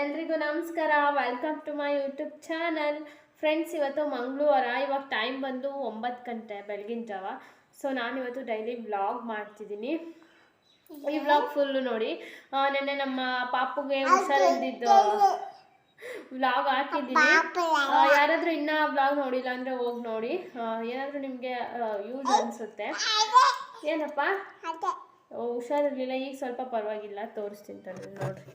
ಎಲ್ರಿಗೂ ನಮಸ್ಕಾರ. Welcome to my YouTube channel friends ಇವತ್ತು ಮಂಗಳೂರ ಇವಾಗ ಟೈಮ್ ಬಂದು ಒಂಬತ್ತು ಗಂಟೆ ಬೆಳಗಿನ ಜಾವ. ಸೊ ನಾನು ಇವತ್ತು ಡೈಲಿ ವ್ಲಾಗ್ ಮಾಡ್ತಿದ್ದೀನಿ. ಈ ವ್ಲಾಗ್ ಫುಲ್ಲು ನೋಡಿ. ನೆನ್ನೆ ನಮ್ಮ ಪಾಪುಗೆ ಹುಷಾರಿದ್ದು ವ್ಲಾಗ್ ಹಾಕಿದ್ದೀನಿ. ಯಾರಾದರೂ ಇನ್ನೂ ವ್ಲಾಗ್ ನೋಡಿಲ್ಲ ಅಂದ್ರೆ ಹೋಗಿ ನೋಡಿ. ಏನಾದರೂ ನಿಮಗೆ ಯೂಸ್ ಅನಿಸುತ್ತೆ. ಏನಪ್ಪ? ಹುಷಾರಿರಲಿಲ್ಲ ಹುಷಾರಿರ್ಲಿಲ್ಲ ಈಗ ಸ್ವಲ್ಪ ಪರವಾಗಿಲ್ಲ. ತೋರಿಸ್ತೀನಿ ತಂದ್ರೆ ನೋಡ್ರಿ.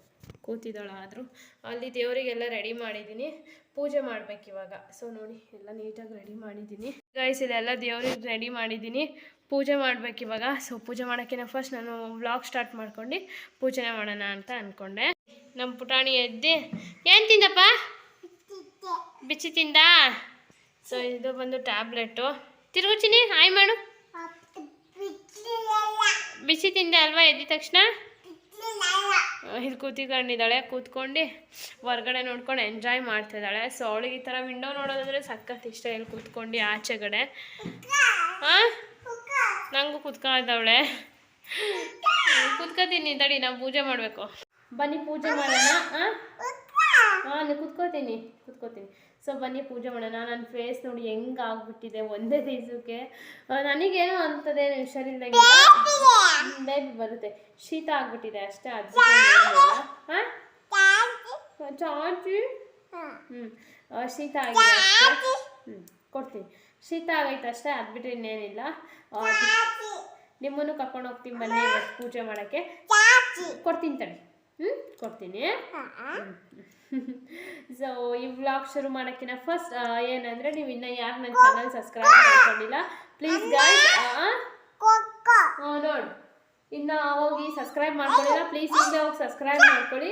ಕೂತಿದ್ದಾಳ ಆದರೂ ಅಲ್ಲಿ ದೇವರಿಗೆಲ್ಲ ರೆಡಿ ಮಾಡಿದ್ದೀನಿ. ಪೂಜೆ ಮಾಡ್ಬೇಕು ಇವಾಗ. ಸೊ ನೋಡಿ, ಎಲ್ಲ ನೀಟಾಗಿ ರೆಡಿ ಮಾಡಿದ್ದೀನಿ. ಗೈಸ್ ಇದೆಲ್ಲ ದೇವ್ರಿಗೆ ರೆಡಿ ಮಾಡಿದ್ದೀನಿ. ಪೂಜೆ ಮಾಡ್ಬೇಕು ಇವಾಗ. ಸೊ ಪೂಜೆ ಮಾಡೋಕ್ಕಿಂತ ಫಸ್ಟ್ ನಾನು ವ್ಲಾಗ್ ಸ್ಟಾರ್ಟ್ ಮಾಡ್ಕೊಂಡು ಪೂಜೆನೇ ಮಾಡೋಣ ಅಂತ ಅಂದ್ಕೊಂಡೆ ನಮ್ಮ ಪುಟಾಣಿ ಎದ್ದೆ ಏನು ತಿಂದಪ್ಪ? ಬಿಚ್ಚಿ ತಿಂದ? ಸೊ ಇದು ಬಂದು ಟ್ಯಾಬ್ಲೆಟ್ಟು ತಿರುಗುಚಿನಿ ಹಾಯ್ ಮಾಡು. ಬಿಸಿ ತಿಂದೆ ಅಲ್ವಾ ಎದ್ದ ತಕ್ಷಣ? ಇಲ್ಲಿ ಕೂತಿಕೊಂಡಿದ್ದಾಳೆ. ಕೂತ್ಕೊಂಡು ಹೊರ್ಗಡೆ ನೋಡ್ಕೊಂಡು ಎಂಜಾಯ್ ಮಾಡ್ತಿದ್ದಾಳೆ. ಸೊ ಅವಳಿಗೆ ಈ ಥರ ವಿಂಡೋ ನೋಡೋದಂದ್ರೆ ಸಖತ್ ಇಷ್ಟ ಇಲ್ಲಿ ಕೂತ್ಕೊಂಡು ಆಚೆಗಡೆ. ಹಾಂ ನಂಗೂ ಕೂತ್ಕೊಂಡಿದ್ದಾವಳೆ ಕೂತ್ಕೋತೀನಿ ತಡಿ ನಾವು ಪೂಜೆ ಮಾಡಬೇಕು. ಬನ್ನಿ ಪೂಜೆ ಮಾಡೋಣ. ಹಾಂ ಹಾಂ ಕುತ್ಕೋತೀನಿ. ಕುತ್ಕೋತೀನಿ. ಸೊ ಬನ್ನಿ ಪೂಜೆ ಮಾಡೋಣ. ನನ್ನ ಫೇಸ್ ನೋಡಿ ಹೆಂಗೆ ಆಗ್ಬಿಟ್ಟಿದೆ ಒಂದೇ ದಿವಸಕ್ಕೆ ನನಗೇನು ಅಂತದೇ ಹುಷಾರಿಲ್ದಂಗೆ ಬೇಬಿ ಬರುತ್ತೆ. ಶೀತ ಆಗ್ಬಿಟ್ಟಿದೆ ಅಷ್ಟೇ ಅದು ಹಾಂ. ಚಾಚಿ ಹ್ಞೂ ಶೀತ ಆಗಿದೆ ಹ್ಞೂ ಕೊಡ್ತೀನಿ. ಶೀತ ಆಗೈತೆ ಅಷ್ಟೇ ಅದು ಬಿಟ್ಟರೆ ಇನ್ನೇನಿಲ್ಲ. ನಿಮ್ಮನ್ನು ಕರ್ಕೊಂಡು ಹೋಗ್ತೀನಿ ಬನ್ನಿ ಪೂಜೆ ಮಾಡೋಕ್ಕೆ. ಕೊಡ್ತೀನಿ ತಡಿ. ಹ್ಞೂ ಕೊಡ್ತೀನಿ. ಸೊ ಈ ವ್ಲಾಗ್ ಶುರು ಮಾಡೋಕ್ಕಿಂತ ಫಸ್ಟ್ ಏನಂದರೆ ನೀವು ಇನ್ನೂ ಯಾರು ನನ್ನ ಚಾನಲ್ ಸಬ್ಸ್ಕ್ರೈಬ್ ಮಾಡ್ಕೊಂಡಿಲ್ಲ ಪ್ಲೀಸ್ ಗೈಸ್ ನೋಡಿ. ಇನ್ನು ಹೋಗಿ ಸಬ್ಸ್ಕ್ರೈಬ್ ಮಾಡ್ಕೊಳ್ಳಿಲ್ಲ ಪ್ಲೀಸ್ ಹಿಂದೆ ಹೋಗಿ ಸಬ್ಸ್ಕ್ರೈಬ್ ಮಾಡ್ಕೊಳ್ಳಿ.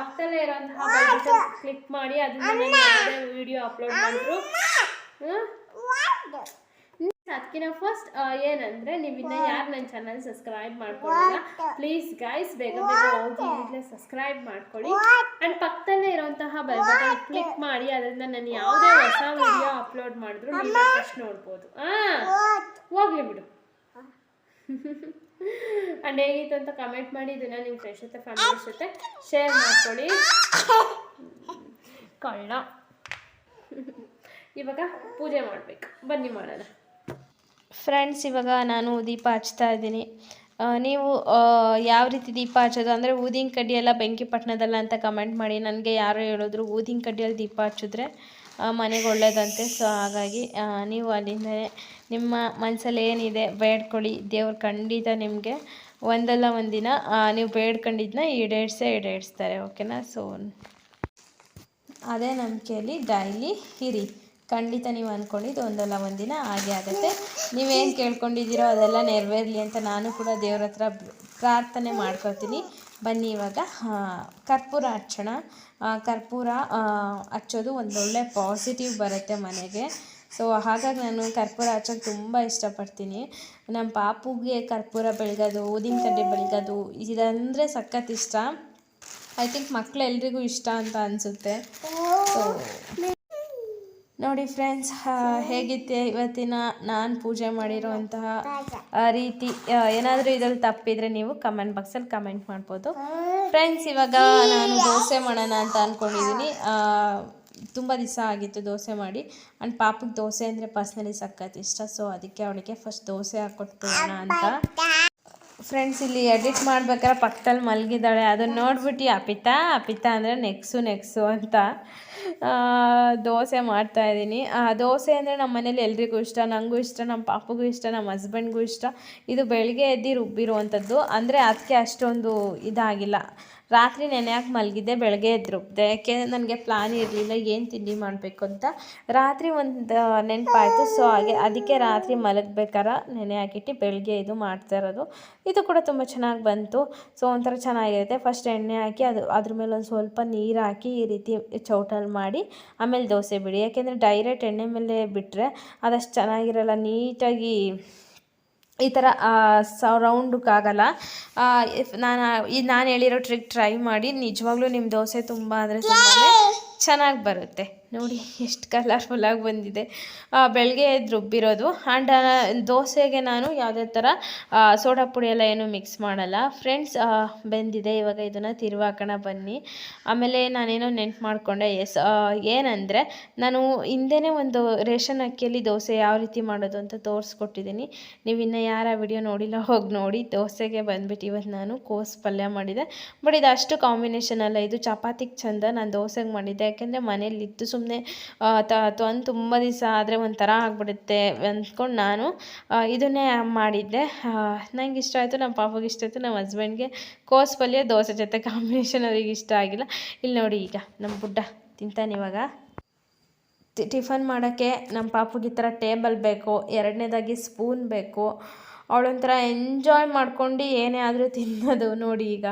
ಪಕ್ಕದಲ್ಲೇ ಇರೋಂತಹ ಕ್ಲಿಕ್ ಮಾಡಿ ಅದನ್ನ ನಾನು ಯಾವುದೇ ವಿಡಿಯೋ ಅಪ್ಲೋಡ್ ಮಾಡಿದ್ರು. ಅದಕ್ಕಿಂತ ಫಸ್ಟ್ ಏನಂದ್ರೆ ನೀವು ಇನ್ನ ಯಾರು ನನ್ನ ಚಾನಲ್ ಸಬ್ಸ್ಕ್ರೈಬ್ ಮಾಡ್ಕೊಳ್ಳಿಲ್ಲ ಪ್ಲೀಸ್ ಗೈಸ್ ಬೇಗ ಬೇಗ ಹೋಗಿ ಈಗಲೇ ಸಬ್ಸ್ಕ್ರೈಬ್ ಮಾಡ್ಕೊಳ್ಳಿ. ಅಂಡ್ ಪಕ್ಕದಲ್ಲೇ ಇರುವಂತಹ ಬೆಲ್ ಬಟನ್ ಕ್ಲಿಕ್ ಮಾಡಿ ಅದರಿಂದ ನಾನು ಯಾವುದೇ ಹೊಸ ವಿಡಿಯೋ ಅಪ್ಲೋಡ್ ಮಾಡಿದ್ರು ನೀವು ಫಸ್ಟ್ ನೋಡ್ಬೋದು. ಆ ಹೋಗ್ಲಿ ಬಿಡು. ಅಂಡ್ ಹೇಗಿತ್ತು ಅಂತ ಕಮೆಂಟ್ ಮಾಡಿ ಇದನ್ನ ನಿಮ್ಮ ಫ್ರೆಂಡ್ಸ್ ಜೊತೆ ಫ್ಯಾಮಿಲಿ ಜೊತೆ ಶೇರ್ ಮಾಡ್ಕೊಳ್ಳಿ. ಕಳ್ಳ ಇವಾಗ ಪೂಜೆ ಮಾಡಬೇಕು. ಬನ್ನಿ ಮಾಡೋಣ. ಫ್ರೆಂಡ್ಸ್ ಇವಾಗ ನಾನು ದೀಪ ಹಚ್ತಾ ಇದ್ದೀನಿ. ನೀವು ಯಾವ ರೀತಿ ದೀಪ ಹಚ್ಚೋದು? ಅಂದರೆ ಊದಿನ ಕಡ್ಡಿಯೆಲ್ಲ ಬೆಂಕಿ ಪಟ್ಟಣದಲ್ಲ ಅಂತ ಕಮೆಂಟ್ ಮಾಡಿ ನನಗೆ ಯಾರೋ ಹೇಳಿದ್ರು ಊದಿನ ಕಡ್ಡಿಯಲ್ಲಿ ದೀಪ ಹಚ್ಚಿದ್ರೆ ಮನೆಗೆ ಒಳ್ಳೇದಂತೆ. ಸೊ ಹಾಗಾಗಿ ನೀವು ಅಲ್ಲಿಂದ ನಿಮ್ಮ ಮನಸ್ಸಲ್ಲಿ ಏನಿದೆ, ಬೇಡ್ಕೊಳ್ಳಿ. ದೇವ್ರು ಖಂಡಿತ ನಿಮಗೆ ಒಂದಲ್ಲ ಒಂದಿನ ನೀವು ಬೇಡ್ಕೊಂಡಿದ್ದನ್ನ ಈಡೇಡ್ಸೇ ಈಡೇರಿಸ್ತಾರೆ ಓಕೆನಾ ಸೊ ಅದೇ ನಂಬಿಕೆಯಲ್ಲಿ ಡೈಲಿ ಇರಿ. ಖಂಡಿತ ನೀವು ಅಂದ್ಕೊಂಡಿದ್ದು ಒಂದಲ್ಲ, ಒಂದಿನ ಹಾಗೆ ಆಗುತ್ತೆ. ನೀವೇನು ಕೇಳ್ಕೊಂಡಿದ್ದೀರೋ ಅದೆಲ್ಲ ನೆರವೇರಲಿ ಅಂತ ನಾನು ಕೂಡ ದೇವ್ರ ಹತ್ರ ಪ್ರಾರ್ಥನೆ ಮಾಡ್ಕೊಳ್ತೀನಿ. ಬನ್ನಿ ಇವಾಗ. ಕರ್ಪೂರ ಹಚ್ಚೋಣ ಕರ್ಪೂರ ಹಚ್ಚೋದು ಒಂದೊಳ್ಳೆ ಪಾಸಿಟಿವ್ ಬರುತ್ತೆ ಮನೆಗೆ. ಸೊ ಹಾಗಾಗಿ ನಾನು ಕರ್ಪೂರ ಹಚ್ಚೋಕ್ಕೆ ತುಂಬ ಇಷ್ಟಪಡ್ತೀನಿ. ನಮ್ಮ ಪಾಪುಗೆ ಕರ್ಪೂರ ಬೆಳಗೋದು, ಊದಿನ ಕಡ್ಡಿ ಬೆಳಗೋದು, ಇದಂದರೆ ಸಖತ್ ಇಷ್ಟ. ಐ ಥಿಂಕ್ ಮಕ್ಕಳೆಲ್ಲರಿಗೂ ಇಷ್ಟ ಅಂತ ಅನಿಸುತ್ತೆ. ಸೊ ನೋಡಿ ಫ್ರೆಂಡ್ಸ್ ಹೇಗಿತ್ತೆ ಇವತ್ತಿನ ನಾನು ಪೂಜೆ ಮಾಡಿರುವಂತಹ ರೀತಿ ಏನಾದರೂ ಇದರಲ್ಲಿ ತಪ್ಪಿದರೆ ನೀವು ಕಮೆಂಟ್ ಬಾಕ್ಸಲ್ಲಿ ಕಮೆಂಟ್ ಮಾಡ್ಬೋದು. ಫ್ರೆಂಡ್ಸ್ ಇವಾಗ ನಾನು ದೋಸೆ ಮಾಡೋಣ ಅಂತ ಅಂದ್ಕೊಂಡಿದ್ದೀನಿ ತುಂಬ ದಿವಸ ಆಗಿತ್ತು ದೋಸೆ ಮಾಡಿ. ಆ್ಯಂಡ್ ಪಾಪಕ್ಕೆ ದೋಸೆ ಅಂದರೆ ಪರ್ಸ್ನಲಿ ಸಖತ್ ಇಷ್ಟ ಸೊ ಅದಕ್ಕೆ ಅವಳಿಗೆ ಫಸ್ಟ್ ದೋಸೆ ಹಾಕ್ಕೊಟ್ಬಿಡೋಣ ಅಂತ. ಫ್ರೆಂಡ್ಸ್ ಇಲ್ಲಿ ಎಡಿಟ್ ಮಾಡ್ಬೇಕಾದ್ರೆ ಪಕ್ಕದಲ್ಲಿ ಮಲಗಿದ್ದಾಳೆ. ಅದನ್ನ ನೋಡ್ಬಿಟ್ಟು, ಅಪಿತಾ ಅಪಿತಾ ಅಂದರೆ ನೆಕ್ಸು ನೆಕ್ಸು ಅಂತ. ದೋಸೆ ಮಾಡ್ತಾ ಇದ್ದೀನಿ. ದೋಸೆ ಅಂದರೆ ನಮ್ಮ ಮನೇಲಿ ಎಲ್ರಿಗೂ ಇಷ್ಟ ನನಗೂ ಇಷ್ಟ, ನಮ್ಮ ಪಾಪಗೂ ಇಷ್ಟ, ನಮ್ಮ ಹಸ್ಬೆಂಡ್ಗೂ ಇಷ್ಟ. ಇದು ಬೆಳಗ್ಗೆ ಎದ್ದು ರುಬ್ಬಿರುವಂಥದ್ದು. ಅಂದರೆ ಅದಕ್ಕೆ ಅಷ್ಟೊಂದು ಇದಾಗಿಲ್ಲ. ರಾತ್ರಿ ನೆನೆಯಾಕೆ ಮಲಗಿದ್ದೆ, ಬೆಳಗ್ಗೆ ಎದ್ದರು ಯಾಕೆಂದರೆ ನನಗೆ ಪ್ಲಾನ್ ಇರಲಿಲ್ಲ, ಏನು ತಿಂಡಿ ಮಾಡಬೇಕು ಅಂತ. ರಾತ್ರಿ ಒಂದು ನೆನಪಾಯಿತು. ಸೊ ಹಾಗೆ ಅದಕ್ಕೆ ರಾತ್ರಿ ಮಲಗಬೇಕಾರ ನೆನೆ ಹಾಕಿಟ್ಟು ಬೆಳಗ್ಗೆ ಇದು ಮಾಡ್ತಾ ಇರೋದು. ಇದು ಕೂಡ ತುಂಬ ಚೆನ್ನಾಗಿ ಬಂತು. ಸೊ ಒಂಥರ ಚೆನ್ನಾಗಿರುತ್ತೆ. ಫಸ್ಟ್ ಎಣ್ಣೆ ಹಾಕಿ ಅದು, ಅದ್ರ ಮೇಲೆ ಒಂದು ಸ್ವಲ್ಪ ನೀರು ಹಾಕಿ ಈ ರೀತಿ ಚೌಟಲ್ಲಿ ಮಾಡಿ, ಆಮೇಲೆ ದೋಸೆ ಬಿಡಿ. ಯಾಕೆಂದರೆ ಡೈರೆಕ್ಟ್ ಎಣ್ಣೆ ಮೇಲೆ ಬಿಟ್ಟರೆ ಅದಷ್ಟು ಚೆನ್ನಾಗಿರಲ್ಲ. ನೀಟಾಗಿ ಈ ಥರ ಆಗಲ್ಲ ನಾನು, ಈ ನಾನು ಹೇಳಿರೋ ಟ್ರಿಕ್ ಟ್ರೈ ಮಾಡಿ, ನಿಜವಾಗ್ಲೂ ನಿಮ್ಮ ದೋಸೆ ತುಂಬ ಅಂದರೆ ತುಂಬಾ ಚೆನ್ನಾಗಿ ಬರುತ್ತೆ. ನೋಡಿ, ಎಷ್ಟು ಕಲರ್ಫುಲ್ಲಾಗಿ ಬಂದಿದೆ. ಬೆಳಗ್ಗೆ ಎದ್ದು ರುಬ್ಬಿರೋದು. ಆ್ಯಂಡ್ ದೋಸೆಗೆ ನಾನು ಯಾವುದೇ ಥರ ಸೋಡಾ ಪುಡಿ ಎಲ್ಲ ಏನು ಮಿಕ್ಸ್ ಮಾಡಲ್ಲ. ಫ್ರೆಂಡ್ಸ್ ಬೆಂದಿದೆ. ಇವಾಗ ಇದನ್ನು ತಿರುವಾಕೋಣ ಬನ್ನಿ. ಆಮೇಲೆ ನಾನೇನೋ ನೆಂಟು ಮಾಡಿಕೊಂಡೆ. ಎಸ್ ಏನಂದರೆ, ನಾನು ಹಿಂದೆನೇ ಒಂದು ರೇಷನ್ ಅಕ್ಕಿಯಲ್ಲಿ ದೋಸೆ ಯಾವ ರೀತಿ ಮಾಡೋದು ಅಂತ ತೋರಿಸ್ಕೊಟ್ಟಿದ್ದೀನಿ. ನೀವು ಇನ್ನೂ ಯಾರ ವಿಡಿಯೋ ನೋಡಿಲ್ಲ, ಹೋಗಿ ನೋಡಿ. ದೋಸೆಗೆ ಬಂದ್ಬಿಟ್ಟು ಇವತ್ತು ನಾನು ಕೋಸ್ ಪಲ್ಯ ಮಾಡಿದೆ. ಬಟ್ ಇದು ಅಷ್ಟು ಕಾಂಬಿನೇಷನ್ ಅಲ್ಲ. ಇದು ಚಪಾತಿಗೆ ಚಂದ ನಾನು ದೋಸೆಗೆ ಮಾಡಿದ್ದೆ. ಯಾಕೆಂದರೆ ಮನೇಲಿತ್ತು ಸುಮ್ಮನೆ ತೊಂದು ತುಂಬ ದಿವಸ ಆದರೆ ಒಂಥರ ಆಗಿಬಿಡುತ್ತೆ ಅಂದ್ಕೊಂಡು ನಾನು ಇದನ್ನೇ ಮಾಡಿದ್ದೆ. ನಂಗೆ ಇಷ್ಟ ಆಯಿತು ನಮ್ಮ ಪಾಪಗೆ ಇಷ್ಟ ಆಯಿತು ನಮ್ಮ ಹಸ್ಬೆಂಡ್ಗೆ ಕೋಸ್ ಪಲ್ಯ, ದೋಸೆ ಜೊತೆ ಕಾಂಬಿನೇಷನ್ ಅವ್ರಿಗೆ ಇಷ್ಟ ಆಗಿಲ್ಲ. ಇಲ್ಲಿ ನೋಡಿ ಈಗ ನಮ್ಮ ಬುಡ್ಡ ತಿಂತಾನೆ ಇವಾಗ. ಟಿಫನ್ ಮಾಡೋಕ್ಕೆ ನಮ್ಮ ಪಾಪುಗೆ ಈ ಥರ ಟೇಬಲ್ ಬೇಕು, ಎರಡನೇದಾಗಿ ಸ್ಪೂನ್ ಬೇಕು. ಅವಳೊಂಥರ ಎಂಜಾಯ್ ಮಾಡ್ಕೊಂಡು ಏನೇ ಆದರೂ ತಿನ್ನೋದು ನೋಡಿ ಈಗ.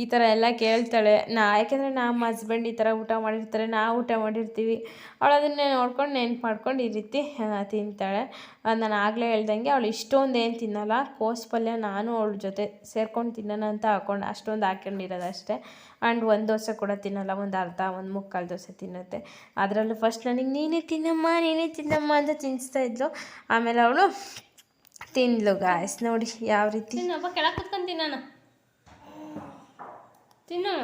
ಈ ಥರ ಎಲ್ಲ ಕೇಳ್ತಾಳೆ. ನಾ ಯಾಕೆಂದರೆ ನಮ್ಮ ಹಸ್ಬೆಂಡ್ ಈ ಥರ ಊಟ ಮಾಡಿರ್ತಾರೆ, ನಾವು ಊಟ ಮಾಡಿರ್ತೀವಿ. ಅವಳು ಅದನ್ನೇ ನೋಡ್ಕೊಂಡು ನೆನ್ಪು ಮಾಡ್ಕೊಂಡು ಈ ರೀತಿ ತಿಂತಾಳೆ. ನಾನು ಆಗಲೇ ಹೇಳ್ದಂಗೆ ಅವಳು ಇಷ್ಟೊಂದು ಏನು ತಿನ್ನಲ್ಲ. ಕೋಸ್ ಪಲ್ಯ ನಾನು ಅವಳ ಜೊತೆ ಸೇರ್ಕೊಂಡು ತಿನ್ನೋಣ ಅಂತ ಹಾಕೊಂಡು ಅಷ್ಟೊಂದು ಹಾಕೊಂಡಿರೋದು ಅಷ್ಟೇ. ಆ್ಯಂಡ್ ಒಂದು ದೋಸೆ ಕೂಡ ತಿನ್ನಲ್ಲ, ಒಂದು ಅರ್ಧ, ಒಂದು ಮುಕ್ಕಾಲು ದೋಸೆ ತಿನ್ನುತ್ತೆ. ಅದರಲ್ಲೂ ಫಸ್ಟ್ ನನಗೆ, ನೀನೇ ತಿನ್ನಮ್ಮ ನೀನೇ ತಿನ್ನಮ್ಮ ಅಂತ ತಿನ್ನಿಸ್ತಾ ಇದ್ಲು. ಆಮೇಲೆ ಅವಳು ತಿಂದ್ಲು ಗಾಯ್ಸ್ ನೋಡಿ ಯಾವ ರೀತಿ. ತಿನ್ನಪ್ಪ ಕೆಳಗೆ ಕುತ್ಕೊಂಡು ತಿನ್ನೋಣ ತಿನ್ನು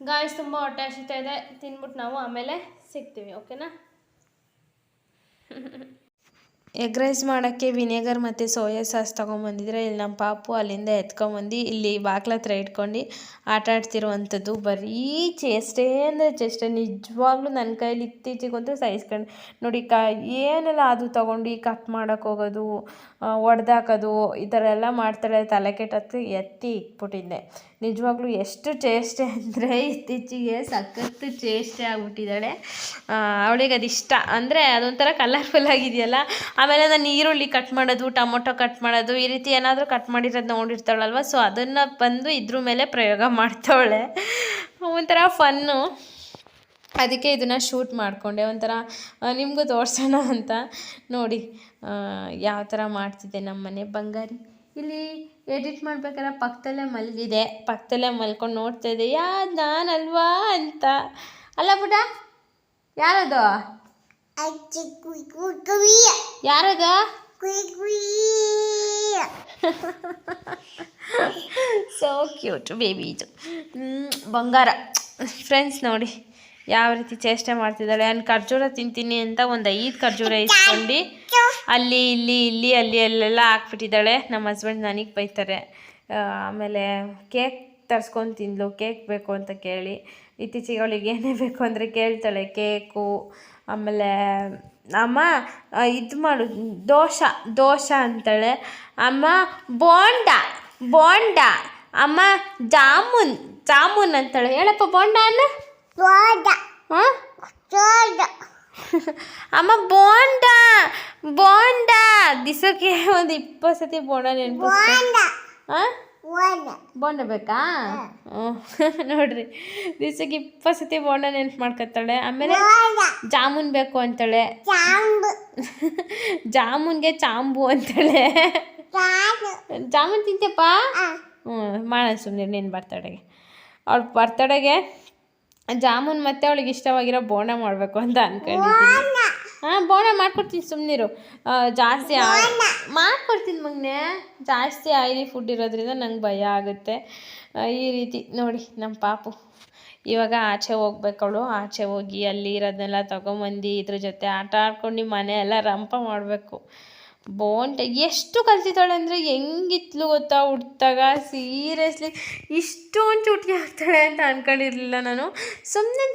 ಗಾಯ್ಸ್ ತುಂಬ ಹೊಟ್ಟೆ ಹಸಿತಾ ಇದೆ. ತಿನ್ಬಿಟ್ಟು ನಾವು ಆಮೇಲೆ ಸಿಗ್ತೀವಿ ಓಕೆನಾ ಎಗ್ ರೈಸ್ ಮಾಡೋಕ್ಕೆ ವಿನೆಗರ್ ಮತ್ತು ಸೋಯಾ ಸಾಸ್ ತೊಗೊಂಬಂದಿದ್ರೆ ಇಲ್ಲಿ ನಮ್ಮ ಪಾಪು ಅಲ್ಲಿಂದ ಎತ್ಕೊಂಬಂದು ಇಲ್ಲಿ ಬಾಗ್ಲ ಹತ್ರ ಇಟ್ಕೊಂಡು ಆಟ ಆಡ್ತಿರುವಂಥದ್ದು. ಬರೀ ಚೇಷ್ಟೇ ಅಂದರೆ ಚೇಷ್ಟೆ ನಿಜವಾಗ್ಲೂ ನನ್ನ ಕೈಲಿ ಇತ್ತೀಚೆಗಂತೂ ಸಹಿಸ್ಕೊಂಡು ನೋಡಿ ಕ, ಏನೆಲ್ಲ ಅದು ತೊಗೊಂಡು ಕಟ್ ಮಾಡೋಕೆ ಹೋಗೋದು ಒಡೆದಾಕೋದು, ಈ ಥರ ಎಲ್ಲ ಮಾಡ್ತಾಳೆ ತಲೆ ಕೆಟ್ಟತ್ತು ಎತ್ತಿ ಇಟ್ಬಿಟ್ಟಿದ್ದೆ. ನಿಜವಾಗ್ಲೂ ಎಷ್ಟು ಚೇಷ್ಟೆ ಅಂದರೆ ಇತ್ತೀಚೆಗೆ ಸಖತ್ತು ಚೇಷ್ಟೆ ಆಗ್ಬಿಟ್ಟಿದ್ದಾಳೆ. ಅವಳಿಗೆ ಅದು ಇಷ್ಟ ಅಂದರೆ ಅದೊಂಥರ ಕಲರ್ಫುಲ್ ಆಗಿದೆಯಲ್ಲ? ಆಮೇಲೆ ನಾನು ಈರುಳ್ಳಿ ಕಟ್ ಮಾಡೋದು, ಟೊಮೊಟೊ ಕಟ್ ಮಾಡೋದು, ಈ ರೀತಿ ಏನಾದರೂ ಕಟ್ ಮಾಡಿರೋದು ನೋಡಿರ್ತಾಳಲ್ವ? ಸೊ ಅದನ್ನು ಬಂದು ಇದ್ರ ಮೇಲೆ ಪ್ರಯೋಗ ಮಾಡ್ತಾವಳೆ. ಒಂಥರ ಫನ್ನು ಅದಕ್ಕೆ ಇದನ್ನು ಶೂಟ್ ಮಾಡಿಕೊಂಡೆ. ಒಂಥರ ನಿಮಗೂ ತೋರಿಸೋಣ ಅಂತ. ನೋಡಿ ಯಾವ ಥರ ಮಾಡ್ತಿದ್ದೆ ನಮ್ಮ ಮನೆ ಬಂಗಾರಿ. ಇಲ್ಲಿ ಎಡಿಟ್ ಮಾಡ್ಬೇಕಾದ್ರೆ ಪಕ್ಕದಲ್ಲೇ ಮಲಗಿದೆ ಪಕ್ಕದಲ್ಲೇ ಮಲ್ಕೊಂಡು ನೋಡ್ತಾ ಇದೆ. ಯಾ ನಾನಲ್ವಾ ಅಂತ. ಅಲ್ಲ ಪುಟ ಯಾರದು? ಯಾರದು? ಸೋ ಕ್ಯೂಟ್ ಬೇಬಿ ಇದು. ಬಂಗಾರ. ಫ್ರೆಂಡ್ಸ್ ನೋಡಿ. ಯಾವ ರೀತಿ ಚೇಷ್ಟೆ ಮಾಡ್ತಿದ್ದಾಳೆ? ನಾನು ಖರ್ಜೂರ ತಿಂತೀನಿ ಅಂತ ಒಂದು ಐದು ಖರ್ಜೂರ ಇಸ್ಕೊಂಡು ಅಲ್ಲಿ ಇಲ್ಲಿ ಇಲ್ಲಿ ಅಲ್ಲಿ ಅಲ್ಲೆಲ್ಲ ಹಾಕ್ಬಿಟ್ಟಿದ್ದಾಳೆ. ನಮ್ಮ ಹಸ್ಬೆಂಡ್ ನನಗೆ ಬೈತಾರೆ. ಆಮೇಲೆ ಕೇಕ್ ತರ್ಸ್ಕೊಂಡು ತಿಂದ್ಲು. ಕೇಕ್ ಬೇಕು ಅಂತ ಕೇಳಿ. ಇತ್ತೀಚೆಗೆ ಅವಳಿಗೆ ಏನೇ ಬೇಕು ಅಂದರೆ ಕೇಳ್ತಾಳೆ. ಕೇಕು ಆಮೇಲೆ ಅಮ್ಮ ಇದು ಮಾಡು. ದೋಷ ದೋಷ ಅಂತಾಳೆ. ಅಮ್ಮ ಬೋಂಡ ಬೋಂಡ. ಅಮ್ಮ ಜಾಮೂನ್ ಜಾಮೂನ್ ಅಂತಾಳೆ. ಹೇಳಪ್ಪ ಬೋಂಡ ಅನ್ನ ಹಾಂ? ಅಮ್ಮ ಬೋಂಡ ಬೋಂಡ. ದಿಸಕ್ಕೆ ಒಂದು ಇಪ್ಪತ್ತು ಸತಿ ಬೋಂಡ ನೆನಪು ಬೋಂಡ. ಬೇಕಾ? ನೋಡ್ರಿ. ದಿವ್ಸಕ್ಕೆ ಇಪ್ಪತ್ತು ಸತಿ ಬೋಂಡ ನೆನ್ಪು ಮಾಡ್ಕೊತಾಳೆ. ಆಮೇಲೆ ಜಾಮೂನ್ ಬೇಕು ಅಂತಾಳೆ. ಜಾಮೂನ್ಗೆ ಚಾಂಬು ಅಂತಾಳೆ. ಜಾಮೂನ್ ತಿಂತೇಪ್ಪ ಹ್ಞೂ ಮಾಡೋಣ ಸುಮ್ಮನೆ ನೀನು ಬರ್ತಡೆಗೆ. ಅವ್ಳ ಬರ್ತಡೆಗೆ ಜಾಮೂನ್ ಮತ್ತೆ ಅವಳಿಗೆ ಇಷ್ಟವಾಗಿರೋ ಬೋಂಡ ಮಾಡಬೇಕು ಅಂತ ಅನ್ಕೊಂಡಿದ್ದೀನಿ. ಹಾಂ ಬೋಂಡ ಮಾಡ್ಕೊಡ್ತೀನಿ ಸುಮ್ಮನಿರು ಜಾಸ್ತಿ ಮಾಡ್ಕೊಡ್ತೀನಿ ಮಗ್ನೆ. ಜಾಸ್ತಿ ಆಯಿಲಿ ಫುಡ್ ಇರೋದ್ರಿಂದ ನಂಗೆ ಭಯ ಆಗುತ್ತೆ. ಈ ರೀತಿ ನೋಡಿ ನಮ್ಮ ಪಾಪು. ಇವಾಗ ಆಚೆ ಹೋಗ್ಬೇಕವಳು. ಆಚೆ ಹೋಗಿ ಅಲ್ಲಿ ಇರೋದನ್ನೆಲ್ಲ ತೊಗೊಂಬಂದು ಇದ್ರ ಜೊತೆ ಆಟ ಆಡ್ಕೊಂಡು ಮನೆ ಎಲ್ಲ ರಂಪ ಮಾಡಬೇಕು. ಬೋಂಟೆ ಎಷ್ಟು ಕಲ್ತಿದ್ದಾಳೆ ಅಂದರೆ ಹೆಂಗಿತ್ಲು ಗೊತ್ತಾ ಹುಟ್ಟಿದಾಗ ಸೀರಿಯಸ್ಲಿ ಇಷ್ಟೊಂದು ಚುಟ್ಕಿ ಆಗ್ತಾಳೆ ಅಂತ ಅನ್ಕೊಂಡಿರಲಿಲ್ಲ ನಾನು. ಸುಮ್ಮನೆ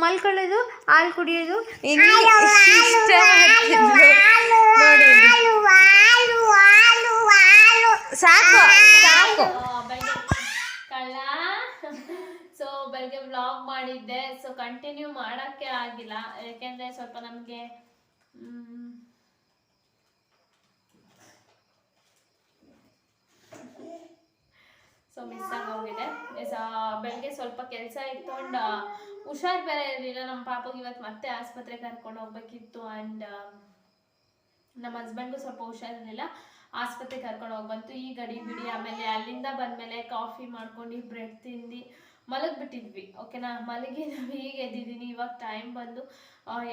ಮಲ್ಕೊಳ್ಳೋದು ಹಾಲು ಕುಡಿಯೋದು ಇಷ್ಟ. ಸಾಕು ಸಾಕು. ಕಳ್ಳ. ಸೊ ಬೆಳಗ್ಗೆ ವ್ಲಾಗ್ ಮಾಡಿದ್ದೆ. ಸೊ ಕಂಟಿನ್ಯೂ ಮಾಡೋಕ್ಕೆ ಆಗಿಲ್ಲ. ಯಾಕೆಂದರೆ ಸ್ವಲ್ಪ ನಮಗೆ ಸೊ ಮಿಸ್ ಆಗೋಗಿದೆ ಬೆಳಗ್ಗೆ ಸ್ವಲ್ಪ ಕೆಲಸ ಇತ್ತು ಆ್ಯಂಡ್ ಹುಷಾರ್ ಬೇರೆ ಇರಲಿಲ್ಲ. ನಮ್ಮ ಪಾಪಗೆ ಇವತ್ತು ಮತ್ತೆ ಆಸ್ಪತ್ರೆಗೆ ಕರ್ಕೊಂಡು ಹೋಗ್ಬೇಕಿತ್ತು ಆ್ಯಂಡ್ ನಮ್ಮ ಹಸ್ಬೆಂಡ್ಗೂ ಸ್ವಲ್ಪ ಹುಷಾರಿರಲಿಲ್ಲ ಆಸ್ಪತ್ರೆಗೆ ಕರ್ಕೊಂಡು ಹೋಗ್ಬಂತು ಈ ಗಡಿ ಬಿಡಿ, ಆಮೇಲೆ ಅಲ್ಲಿಂದ ಬಂದಮೇಲೆ ಕಾಫಿ ಮಾಡ್ಕೊಂಡು ಬ್ರೆಡ್ ತಿಂದು ಮಲಗಿಬಿಟ್ಟಿದ್ವಿ. ಓಕೆನಾ ಮಲಗಿ ನಾವು ಹೀಗೆ ಎದ್ದಿದ್ದೀನಿ. ಇವಾಗ ಟೈಮ್ ಬಂದು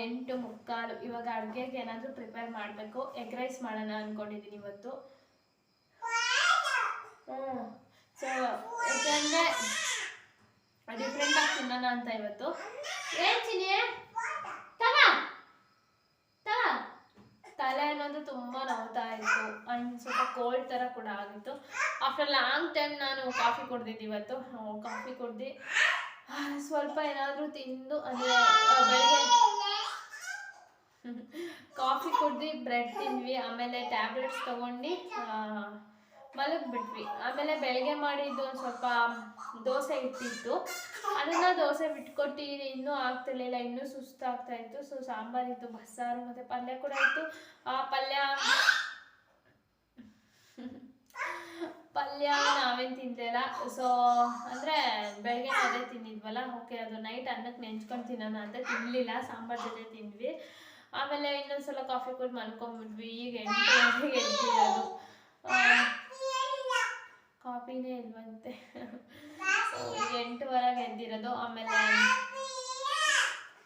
ಎಂಟು ಮುಕ್ಕಾಲು. ಇವಾಗ ಅಡುಗೆಗೆ ಏನಾದರೂ ಪ್ರಿಪೇರ್ ಮಾಡಬೇಕು. ಎಗ್ ರೈಸ್ ಮಾಡೋಣ ಅಂದ್ಕೊಂಡಿದ್ದೀನಿ ಇವತ್ತು ಹ್ಞೂ ಸೊ ಯಾಕೆಂದರೆ ಡಿಫ್ರೆಂಟ್ ಆಗಿ ತಿನ್ನೋಣ ಅಂತ ಇವತ್ತು? ಚಿನಿ ತಗ ತಗ ತಲೆ ಅನ್ನೋದು ತುಂಬ ನೋವ್ತಾ ಇತ್ತು. ಅಂಡ್ ಸ್ವಲ್ಪ ಕೋಲ್ಡ್ ಥರ ಕೂಡ ಆಗಿತ್ತು. ಆಫ್ಟರ್ ಲಾಂಗ್ ಟೈಮ್ ನಾನು ಕಾಫಿ ಕುಡ್ದಿದ್ದು ಇವತ್ತು. ಕಾಫಿ ಕುಡ್ದು. ಸ್ವಲ್ಪ ಏನಾದರೂ ತಿಂದು ಅಂದರೆ ಬೆಳಗ್ಗೆ ಕಾಫಿ ಕುಡ್ದು ಬ್ರೆಡ್ ತಿಂದ್ವಿ. ಆಮೇಲೆ ಟ್ಯಾಬ್ಲೆಟ್ಸ್ ತೊಗೊಂಡು ಮಲಗಿಬಿಟ್ವಿ. ಆಮೇಲೆ ಬೆಳಗ್ಗೆ ಮಾಡಿದ್ದು ಒಂದು ಸ್ವಲ್ಪ ದೋಸೆ ಇಟ್ಟಿತ್ತು. ಅದನ್ನು ದೋಸೆ ಬಿಟ್ಕೊಟ್ಟು ಇನ್ನೂ ಆಗ್ತಿರ್ಲಿಲ್ಲ. ಇನ್ನೂ ಸುಸ್ತಾಗ್ತಾ ಇತ್ತು. ಸೊ ಸಾಂಬಾರಿತ್ತು ಬಸ್ಸಾರು ಮತ್ತು ಪಲ್ಯ ಕೂಡ ಇತ್ತು. ಆ ಪಲ್ಯ ಪಲ್ಯ ನಾವೇನು ತಿಂದಿಲ್ಲ. ಸೊ ಅಂದರೆ ಬೆಳಗ್ಗೆ ಅದೇ ತಿಂದಿದ್ವಲ್ಲ, ಓಕೆ, ಅದು ನೈಟ್ ಅನ್ನಕ್ಕೆ ನೆಂಚ್ಕೊಂಡು ತಿನ್ನೋಣ ಅಂತ ತಿನ್ನಲಿಲ್ಲ ಸಾಂಬಾರ್ ಜೊತೆ ತಿಂದ್ವಿ. ಆಮೇಲೆ ಇನ್ನೊಂದ್ಸಲ ಕಾಫಿ ಕುಡ್ದು ಮಲ್ಕೊಂಬಿಟ್ವಿ. ಈಗ ಎಂಟು ಗಂಟೆಗೆ ಎದ್ದಿರೋದು ಕಾಫಿನೇ ಇಲ್ವಂತೆ. ಎಂಟುವರೆಗೆ ಎದ್ದಿರೋದು ಆಮೇಲೆ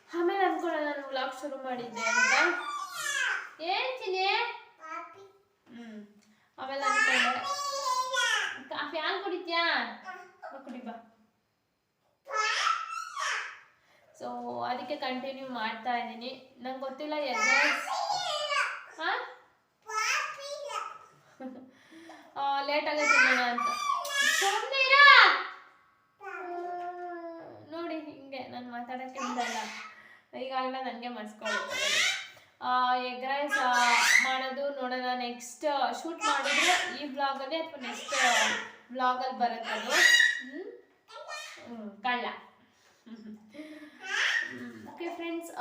ಆಮೇಲೆ ಅನ್ಕೊಳ್ಳ ನಾನು ವ್ಲಾಗ್ ಶುರು ಮಾಡಿದ್ದೆ ಅಂತ. ಹೇಳ್ತೀನಿ ಹ್ಮ್. ಆಮೇಲೆ ಅನ್ಕೊಂಡೆ. ಕಾಫಿ ಹಾಲು ಕುಡಿತ್ಯಾ? ಕುಡಿ ಬಾ. ಸೊ ಅದಕ್ಕೆ ಕಂಟಿನ್ಯೂ ಮಾಡ್ತಾ ಇದ್ದೀನಿ. ನಂಗೆ ಗೊತ್ತಿಲ್ಲ ಎಲ್ಲ ಹಾಂ? ಲೇಟಾಗಿ ತಿನ್ನೋಣ ಅಂತ. ನೋಡಿ, ಹಿಂಗೆ ನಾನು ಮಾತಾಡೋಕ್ಕೆ ಬಿಡಲ್ಲ ಈಗಾಗಲೇ ನನಗೆ ಮರ್ಸ್ಕೊಳ್ಳುತ್ತೆ ಎಗ್ ರೈಸ್ ಮಾಡೋದು ನೋಡೋಣ ನೆಕ್ಸ್ಟ್ ಶೂಟ್ ಮಾಡಿದ್ರೆ ಈ ಬ್ಲಾಗಲ್ಲಿ ಅಥವಾ ನೆಕ್ಸ್ಟ್ ಬ್ಲಾಗಲ್ಲಿ ಬರುತ್ತೆ ಅದು? ಕಳ್ಳ. ಓಕೆ ಫ್ರೆಂಡ್ಸ್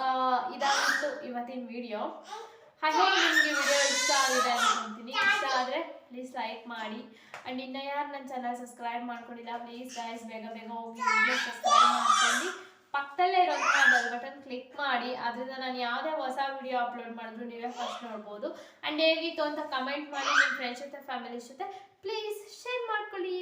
ಇದಾಗಿತ್ತು ಇವತ್ತಿನ ವಿಡಿಯೋ ಹಾಗೆ ನಿಮಗೆ ವಿಡಿಯೋ ಇಷ್ಟ ಆಗಿದೆ ಅನ್ಕೊಂತೀನಿ ಇಷ್ಟ ಆದರೆ ಪ್ಲೀಸ್ ಲೈಕ್ ಮಾಡಿ. ಆ್ಯಂಡ್ ಇನ್ನ ಯಾರು ನನ್ನ ಚಾನಲ್ ಸಬ್ಸ್ಕ್ರೈಬ್ ಮಾಡ್ಕೊಂಡಿಲ್ಲ ಪ್ಲೀಸ್ ಗೈಸ್ ಬೇಗ ಬೇಗ ಹೋಗಿ ವಿಡಿಯೋ ಸಬ್ಸ್ಕ್ರೈಬ್ ಮಾಡ್ಕೊಂಡು ಪಕ್ಕದಲ್ಲೇ ಇರೋದನ್ನ ಬೆಲ್ ಬಟನ್ ಕ್ಲಿಕ್ ಮಾಡಿ. ಅದರಿಂದ ನಾನು ಯಾವುದೇ ಹೊಸ ವಿಡಿಯೋ ಅಪ್ಲೋಡ್ ಮಾಡಿದ್ರು ನೀವೇ ಫಸ್ಟ್ ನೋಡ್ಬೋದು. ಆ್ಯಂಡ್ ಹೇಗಿತ್ತು ಅಂತ ಕಮೆಂಟ್ ಮಾಡಿ ನಿಮ್ಮ ಫ್ರೆಂಡ್ಸ್ ಜೊತೆ ಫ್ಯಾಮಿಲಿ ಜೊತೆ ಪ್ಲೀಸ್ ಶೇರ್ ಮಾಡ್ಕೊಳ್ಳಿ.